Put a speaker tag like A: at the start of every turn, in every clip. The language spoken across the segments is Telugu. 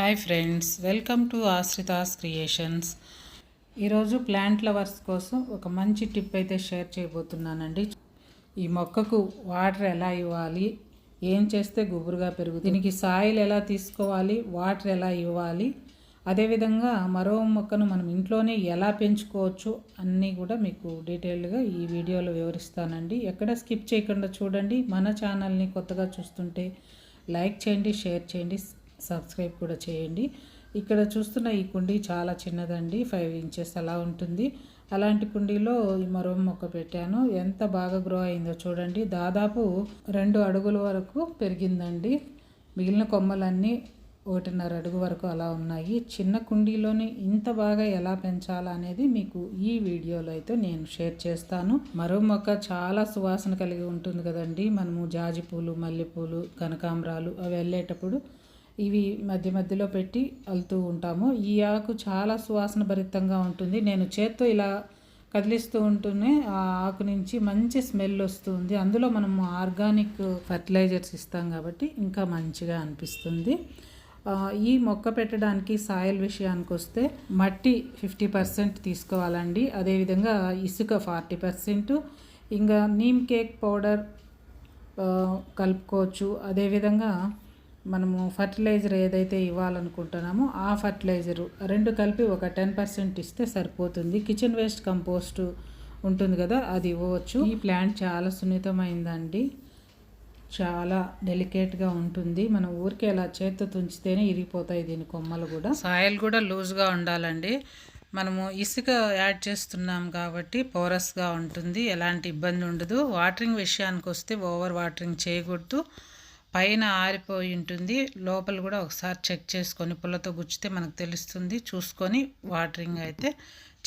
A: Hi friends welcome to Ashritha's creations ఈరోజు ప్లాంట్ లవర్స్ కోసం ఒక మంచి టిప్ అయితే షేర్ చేయబోతున్నానండి. ఈ మొక్కకు వాటర్ ఎలా ఇవ్వాలి? ఏం చేస్తే గుబురుగా పెరుగుతుంది? దీనికి సాయిల్ ఎలా తీసుకోవాలి? వాటర్ ఎలా ఇవ్వాలి? అదేవిధంగా మరో మొక్కను మనం ఇంట్లోనే ఎలా పెంచుకోవచ్చు అన్నీ కూడా మీకు డీటెయిల్డ్గా ఈ వీడియోలో వివరిస్తానండి. ఎక్కడ స్కిప్ చేయకుండా చూడండి. మన ఛానల్ని కొత్తగా చూస్తుంటే లైక్ చేయండి షేర్ చేయండి సబ్స్క్రైబ్ కూడా చేయండి. ఇక్కడ చూస్తున్న ఈ కుండీ చాలా చిన్నదండి ఫైవ్ ఇంచెస్ అలా ఉంటుంది. అలాంటి కుండీలో మరో మొక్క పెట్టాను. ఎంత బాగా గ్రో అయిందో చూడండి. దాదాపు రెండు అడుగుల వరకు పెరిగిందండి. మిగిలిన కొమ్మలన్నీ ఒకటిన్నర అడుగు వరకు అలా ఉన్నాయి. చిన్న కుండీలోని ఇంత బాగా ఎలా పెంచాలా అనేది మీకు ఈ వీడియోలో అయితే నేను షేర్ చేస్తాను. మరో మొక్క చాలా సువాసన కలిగి ఉంటుంది కదండి. మనము జాజి పూలు మల్లెపూలు కనకాంబరాలు అవి వెళ్ళేటప్పుడు ఇవి మధ్య మధ్యలో పెట్టి అల్లుతూ ఉంటాము. ఈ ఆకు చాలా సువాసన భరితంగా ఉంటుంది. నేను చేత్తో ఇలా కదిలిస్తూ ఉంటూనే ఆ ఆకు నుంచి మంచి స్మెల్ వస్తుంది. అందులో మనము ఆర్గానిక్ ఫర్టిలైజర్స్ ఇస్తాం కాబట్టి ఇంకా మంచిగా అనిపిస్తుంది. ఈ మొక్క పెట్టడానికి సాయిల్ విషయానికి వస్తే మట్టి ఫిఫ్టీ పర్సెంట్ తీసుకోవాలండి. అదేవిధంగా ఇసుక ఫార్టీ పర్సెంట్. ఇంకా నీమ్ కేక్ పౌడర్ కలుపుకోవచ్చు. అదేవిధంగా మనము ఫర్టిలైజర్ ఏదైతే ఇవ్వాలనుకుంటున్నామో ఆ ఫర్టిలైజరు రెండు కలిపి ఒక టెన్ పర్సెంట్ ఇస్తే సరిపోతుంది. కిచెన్ వేస్ట్ కంపోస్ట్ ఉంటుంది కదా అది ఇవ్వవచ్చు. ఈ ప్లాంట్ చాలా సున్నితమైందండి. చాలా డెలికేట్గా ఉంటుంది. మన ఊరికే అలా చేత్తో తుంచితేనే ఇరిగిపోతాయి దీని కొమ్మలు కూడా. సాయిల్ కూడా లూజ్గా ఉండాలండి. మనము ఇసుక యాడ్ చేస్తున్నాం కాబట్టి పోరస్గా ఉంటుంది. ఎలాంటి ఇబ్బంది ఉండదు. వాటరింగ్ విషయానికి వస్తే ఓవర్ వాటరింగ్ చేయకూడదు. పైన ఆరిపోయి ఉంటుంది. లోపల కూడా ఒకసారి చెక్ చేసుకొని పుల్లతో గుచ్చితే మనకు తెలుస్తుంది. చూసుకొని వాటరింగ్ అయితే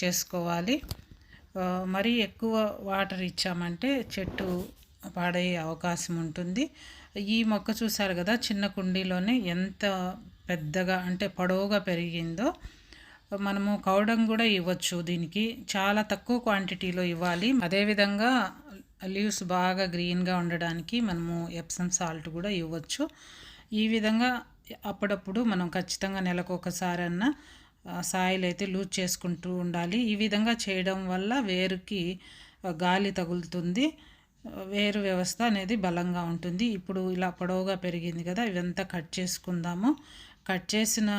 A: చేసుకోవాలి. మరీ ఎక్కువ వాటర్ ఇచ్చామంటే చెట్టు పాడయ్యే అవకాశం ఉంటుంది. ఈ మొక్క చూసారు కదా చిన్న కుండీలోనే ఎంత పెద్దగా అంటే పొడవుగా పెరిగిందో మనము కౌడం కూడా ఇవ్వచ్చు దీనికి. చాలా తక్కువ క్వాంటిటీలో ఇవ్వాలి. అదేవిధంగా లీవ్స్ బాగా గ్రీన్గా ఉండడానికి మనము ఎప్సమ్ సాల్ట్ కూడా ఇవ్వచ్చు. ఈ విధంగా అప్పుడప్పుడు మనం ఖచ్చితంగా నెలకు ఒకసారి అన్న సాయిల్ అయితే లూజ్ చేసుకుంటూ ఉండాలి. ఈ విధంగా చేయడం వల్ల వేరుకి గాలి తగులుతుంది. వేరు వ్యవస్థ అనేది బలంగా ఉంటుంది. ఇప్పుడు ఇలా పొడవుగా పెరిగింది కదా ఇదంతా కట్ చేసుకుందాము. కట్ చేసిన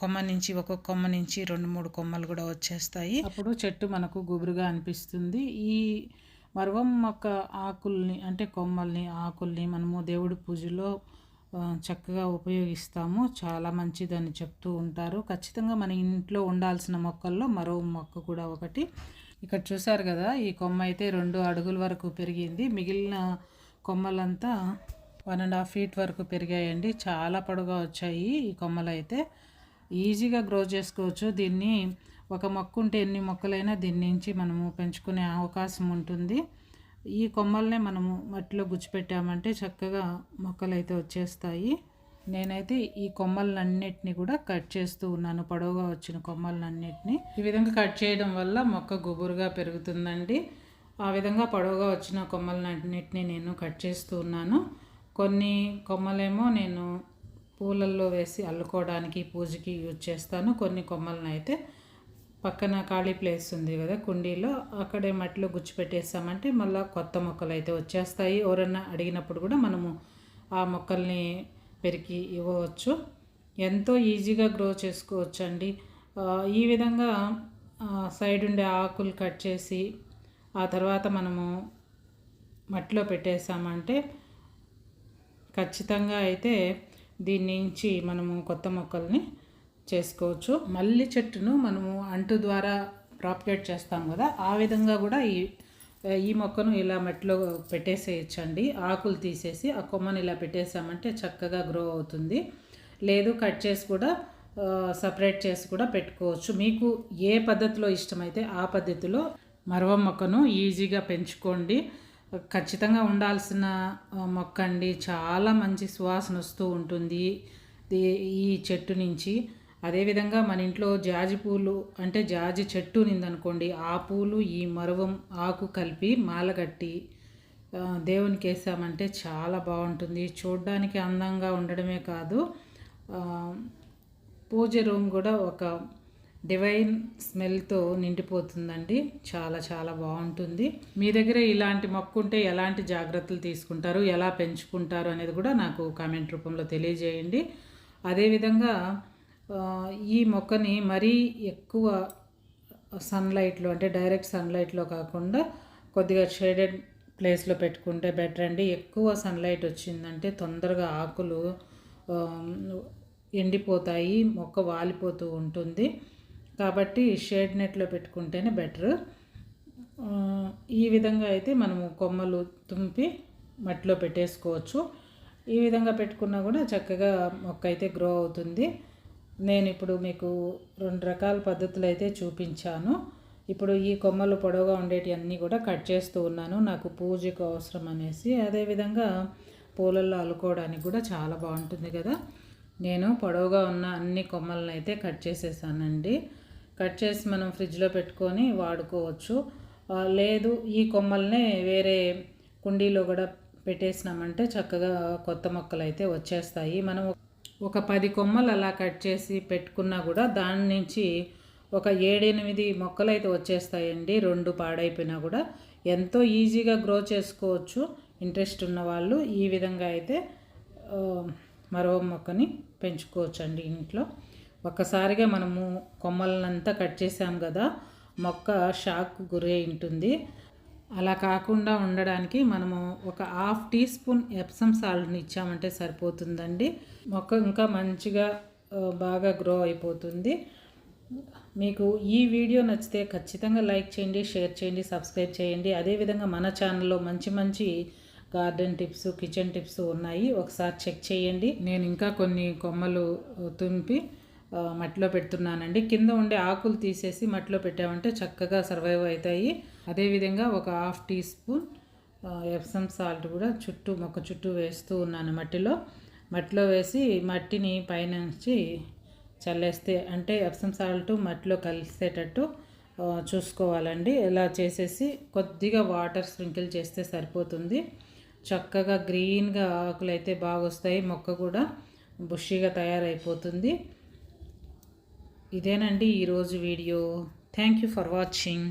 A: కొమ్మ నుంచి ఒక్కొక్క కొమ్మ నుంచి రెండు మూడు కొమ్మలు కూడా వచ్చేస్తాయి. అప్పుడు చెట్టు మనకు గుబురుగా అనిపిస్తుంది. ఈ మరువం మొక్క ఆకుల్ని అంటే కొమ్మల్ని ఆకుల్ని మనము దేవుడి పూజలో చక్కగా ఉపయోగిస్తాము. చాలా మంచిదని చెప్తూ ఉంటారు. ఖచ్చితంగా మన ఇంట్లో ఉండాల్సిన మొక్కల్లో మరో మొక్క కూడా ఒకటి. ఇక్కడ చూసారు కదా ఈ కొమ్మ అయితే రెండు అడుగుల వరకు పెరిగింది. మిగిలిన కొమ్మలంతా వన్ అండ్ హాఫ్ ఫీట్ వరకు పెరిగాయండి. చాలా పొడవుగా వచ్చాయి ఈ కొమ్మలు అయితే ఈజీగా గ్రో చేసుకోవచ్చు. దీన్ని ఒక మొక్క ఉంటే ఎన్ని మొక్కలైనా దీని నుంచి మనము పెంచుకునే అవకాశం ఉంటుంది. ఈ కొమ్మల్నే మనము మట్టిలో గుచ్చిపెట్టామంటే చక్కగా మొక్కలు అయితే వచ్చేస్తాయి. నేనైతే ఈ కొమ్మలన్నిటిని కూడా కట్ చేస్తూ ఉన్నాను పొడవుగా వచ్చిన కొమ్మలన్నిటిని. ఈ విధంగా కట్ చేయడం వల్ల మొక్క గుబురుగా పెరుగుతుందండి. ఆ విధంగా పొడవుగా వచ్చిన కొమ్మలన్నిటిని నేను కట్ చేస్తూ ఉన్నాను. కొన్ని కొమ్మలేమో నేను పూలల్లో వేసి అల్లుకోవడానికి పూజకి యూజ్ చేస్తాను. కొన్ని కొమ్మలను అయితే పక్కన ఖాళీ ప్లేస్ ఉంది కదా కుండీలో అక్కడే మట్టిలో గుచ్చిపెట్టేసామంటే మళ్ళీ కొత్త మొక్కలు అయితే వచ్చేస్తాయి. ఎవరన్నా అడిగినప్పుడు కూడా మనము ఆ మొక్కల్ని పెరికి ఇవ్వవచ్చు. ఎంతో ఈజీగా గ్రో చేసుకోవచ్చు అండి ఈ విధంగా సైడ్ ఉండే ఆకులు కట్ చేసి ఆ తర్వాత మనము మట్టిలో పెట్టేసామంటే ఖచ్చితంగా అయితే దీని నుంచి మనము కొత్త మొక్కల్ని చేసుకోవచ్చు. మల్లి చెట్టును మనము అంటు ద్వారా ప్రాపగేట్ చేస్తాం కదా ఆ విధంగా కూడా ఈ ఈ మొక్కను ఇలా మెట్లో పెట్టేసేయచ్చండి. ఆకులు తీసేసి ఆ కొమ్మను ఇలా పెట్టేసామంటే చక్కగా గ్రో అవుతుంది. లేదు కట్ చేసి కూడా సపరేట్ చేసి కూడా పెట్టుకోవచ్చు. మీకు ఏ పద్ధతిలో ఇష్టమైతే ఆ పద్ధతిలో మరవ మొక్కను ఈజీగా పెంచుకోండి. ఖచ్చితంగా ఉండాల్సిన మొక్క అండి చాలా మంచి సువాసన వస్తూ ఉంటుంది ఈ చెట్టు నుంచి అదేవిధంగా మన ఇంట్లో జాజి పూలు అంటే జాజి చెట్టు నిందనుకోండి ఆ పూలు ఈ మరవం ఆకు కలిపి మాలగట్టి కట్టి దేవునికి వేసామంటే చాలా బాగుంటుంది. చూడ్డానికి అందంగా ఉండడమే కాదు పూజ రూమ్ కూడా ఒక డివైన్ స్మెల్తో నిండిపోతుందండి. చాలా చాలా బాగుంటుంది. మీ దగ్గర ఇలాంటి మొక్క ఉంటే ఎలాంటి జాగ్రత్తలు తీసుకుంటారు? ఎలా పెంచుకుంటారు? అనేది కూడా నాకు కామెంట్ రూపంలో తెలియజేయండి. అదేవిధంగా ఈ మొక్కని మరీ ఎక్కువ సన్లైట్లో అంటే డైరెక్ట్ సన్లైట్లో కాకుండా కొద్దిగా షేడెడ్ ప్లేస్లో పెట్టుకుంటే బెటర్ అండి. ఎక్కువ సన్లైట్ వచ్చిందంటే తొందరగా ఆకులు ఎండిపోతాయి మొక్క వాలిపోతూ ఉంటుంది. కాబట్టి షేడ్ నెట్లో పెట్టుకుంటేనే బెటర్ ఈ విధంగా అయితే మనము కొమ్మలు తుంపి మట్టిలో పెట్టేసుకోవచ్చు. ఈ విధంగా పెట్టుకున్నా కూడా చక్కగా మొక్క అయితే గ్రో అవుతుంది. నేను ఇప్పుడు మీకు రెండు రకాల పద్ధతులు అయితే చూపించాను. ఇప్పుడు ఈ కొమ్మలు పొడవుగా ఉండేటి అన్నీ కూడా కట్ చేస్తూ ఉన్నాను. నాకు పూజకు అవసరం అనేసి. అదేవిధంగా పూలల్లో అల్లుకోవడానికి కూడా చాలా బాగుంటుంది కదా. నేను పొడవుగా ఉన్న అన్ని కొమ్మలను అయితే కట్ చేసేసానండి. కట్ చేసి మనం ఫ్రిడ్జ్లో పెట్టుకొని వాడుకోవచ్చు. లేదు ఈ కొమ్మల్నే వేరే కుండీలో కూడా పెట్టేసినామంటే చక్కగా కొత్త మొక్కలు అయితే వచ్చేస్తాయి. మనం ఒక పది కొమ్మలు అలా కట్ చేసి పెట్టుకున్నా కూడా దాని నుంచి ఒక ఏడెనిమిది మొక్కలు అయితే వచ్చేస్తాయండి. రెండు పాడైపోయినా కూడా ఎంతో ఈజీగా గ్రో చేసుకోవచ్చు. ఇంట్రెస్ట్ ఉన్న వాళ్ళు ఈ విధంగా అయితే మరో మొక్కని పెంచుకోవచ్చు అండి ఇంట్లో. ఒక్కసారిగా మనము కొమ్మలనంతా కట్ చేసాం కదా మొక్క షాక్ గురై ఉంటుంది. అలా కాకుండా ఉండడానికి మనము ఒక హాఫ్ టీ స్పూన్ ఎప్సమ్ సాల్ట్ని ఇచ్చామంటే సరిపోతుందండి. మొక్క ఇంకా మంచిగా బాగా గ్రో అయిపోతుంది. మీకు ఈ వీడియో నచ్చితే ఖచ్చితంగా లైక్ చేయండి షేర్ చేయండి సబ్స్క్రైబ్ చేయండి. అదేవిధంగా మన ఛానల్లో మంచి మంచి గార్డెన్ టిప్స్ కిచెన్ టిప్స్ ఉన్నాయి. ఒకసారి చెక్ చేయండి. నేను ఇంకా కొన్ని కొమ్మలు తుంపి మట్టిలో పెడుతున్నానండి. కింద ఉండే ఆకులు తీసేసి మట్టిలో పెట్టామంటే చక్కగా సర్వైవ్ అవుతాయి. అదేవిధంగా ఒక హాఫ్ టీ స్పూన్ ఆ, ఎప్సమ్ సాల్ట్ కూడా చుట్టూ మొక్క చుట్టూ వేస్తూ ఉన్నాను మట్టిలో. మట్టిలో వేసి మట్టిని పైనుంచి చల్లేస్తే అంటే ఎప్సమ్ సాల్ట్ మట్టిలో కలిసేటట్టు చూసుకోవాలండి. ఇలా చేసేసి కొద్దిగా వాటర్ స్ప్రింకిల్ చేస్తే సరిపోతుంది. చక్కగా గ్రీన్గా ఆకులు అయితే బాగా వస్తాయి మొక్క కూడా బుషీగా తయారైపోతుంది. ఇదేనండి ఈరోజు video. Thank you for watching.